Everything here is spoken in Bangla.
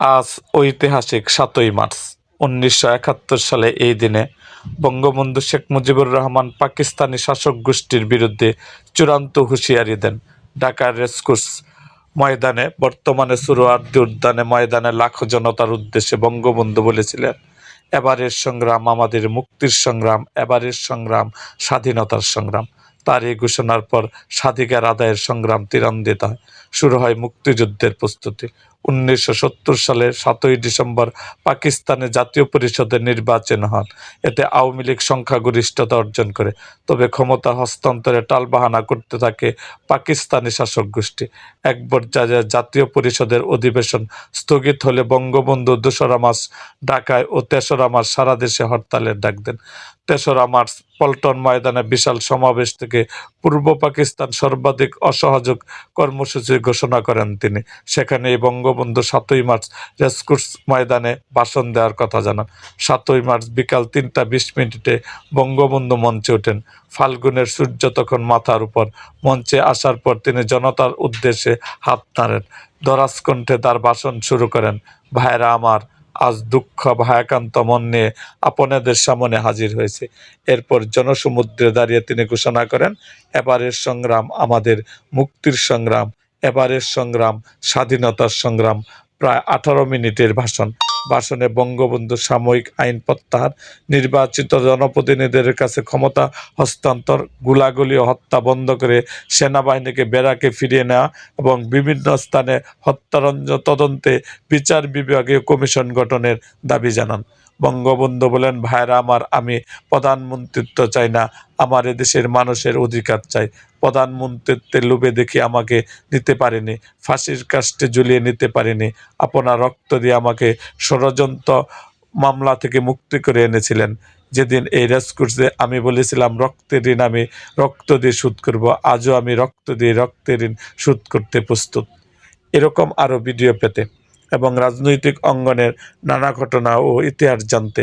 আজ ঐতিহাসিক সাতই মার্চ, উনিশশো একাত্তর সালে এই দিনে বঙ্গবন্ধু শেখ মুজিবুর রহমান পাকিস্তানি শাসক গোষ্ঠীর বিরুদ্ধে চূড়ান্ত হুঁশিয়ারি দেন ঢাকার রেসকোর্স ময়দানে। বর্তমানে সুরোয়ার্দী উদ্যানে ময়দানে লাখো জনতার উদ্দেশ্যে বঙ্গবন্ধু বলেছিলেন, এবারের সংগ্রাম আমাদের মুক্তির সংগ্রাম, এবারের সংগ্রাম স্বাধীনতার সংগ্রাম। তার এই ঘোষণার পর স্বাধিকার আদায়ের সংগ্রাম তীরান্বিত হয়। শুরু হয় মুক্তিযুদ্ধের প্রস্তুতি। উনিশশো সত্তর সালের সাতই ডিসেম্বর পাকিস্তানে জাতীয় পরিষদের নির্বাচন হন। এতে আওয়ামী লীগ সংখ্যাগরিষ্ঠতা অর্জন করে। তবে ক্ষমতা হস্তান্তরে টালবাহানা করতে থাকে পাকিস্তানি শাসক গোষ্ঠী এক পর্যায়ে জাতীয় পরিষদের অধিবেশন স্থগিত হলে বঙ্গবন্ধু দোসরা মাস ঢাকায় ও তেসরা মাস সারা দেশে হরতালের ডাক দেন। তেসরা মার্চ পল্টন ময়দানে বিশাল সমাবেশ থেকে পূর্ব পাকিস্তান সর্বাধিক অসহযোগ কর্মসূচি ঘোষণা করেন তিনি। সেখানে বঙ্গবন্ধু সাতই মার্চ রেসকোর্স ময়দানে ভাষণ দেওয়ার কথা জানান। সাতই মার্চ বিকাল তিনটা বিশ মিনিটে বঙ্গবন্ধু মঞ্চে ওঠেন। ফাল্গুনের সূর্য তখন মাথার উপর। মঞ্চে আসার পর তিনি জনতার উদ্দেশ্যে হাত নাড়েন। দরাজকণ্ঠে তার ভাষণ শুরু করেন। ভাইরা আমার, আজ দুঃখ ভায়াকান্ত মন নিয়ে আপনাদের সামনে হাজির হয়েছে। এরপর জনসমুদ্রে দাঁড়িয়ে তিনি ঘোষণা করেন, এবারের সংগ্রাম আমাদের, মুক্তির সংগ্রাম এবারের সংগ্রাম, স্বাধীনতার সংগ্রাম, প্রায় আঠারো মিনিটের ভাষণ। ভাষণে বঙ্গবন্ধু সাময়িক আইন প্রত্যাহার, নির্বাচিত জনপ্রতিনিধিদের কাছে ক্ষমতা হস্তান্তর, গুলাগুলি হত্যা বন্ধ করে সেনাবাহিনীকে বেড়াকে ফিরিয়ে নেওয়া এবং বিভিন্ন স্থানে হত্যারঞ্জ তদন্তে বিচার বিভাগীয় কমিশন গঠনের দাবি জানান। বঙ্গবন্ধু বলেন, ভাইরা আমার, আমি প্রধানমন্ত্রিত্ব চাই না। আমার দেশের মানুষের অধিকার চাই। প্রধানমন্ত্রিত্বের লোভে দেখে আমাকে নিতে পারেনি, ফাঁসির কাস্টে ঝুলিয়ে নিতে পারেনি। আপনার রক্ত দিয়ে আমাকে ষড়যন্ত্র মামলা থেকে মুক্তি করে এনেছিলেন। যেদিন এই রেসকোর্সে আমি বলেছিলাম রক্তের ঋণ, আমি রক্ত দিয়ে শোধ করব। আজও আমি রক্ত দিয়ে রক্তের ঋণ শোধ করতে প্রস্তুত। এরকম আরও ভিডিও পেতে এবং রাজনৈতিক অঙ্গনের নানা ঘটনা ও ইতিহাস জানতে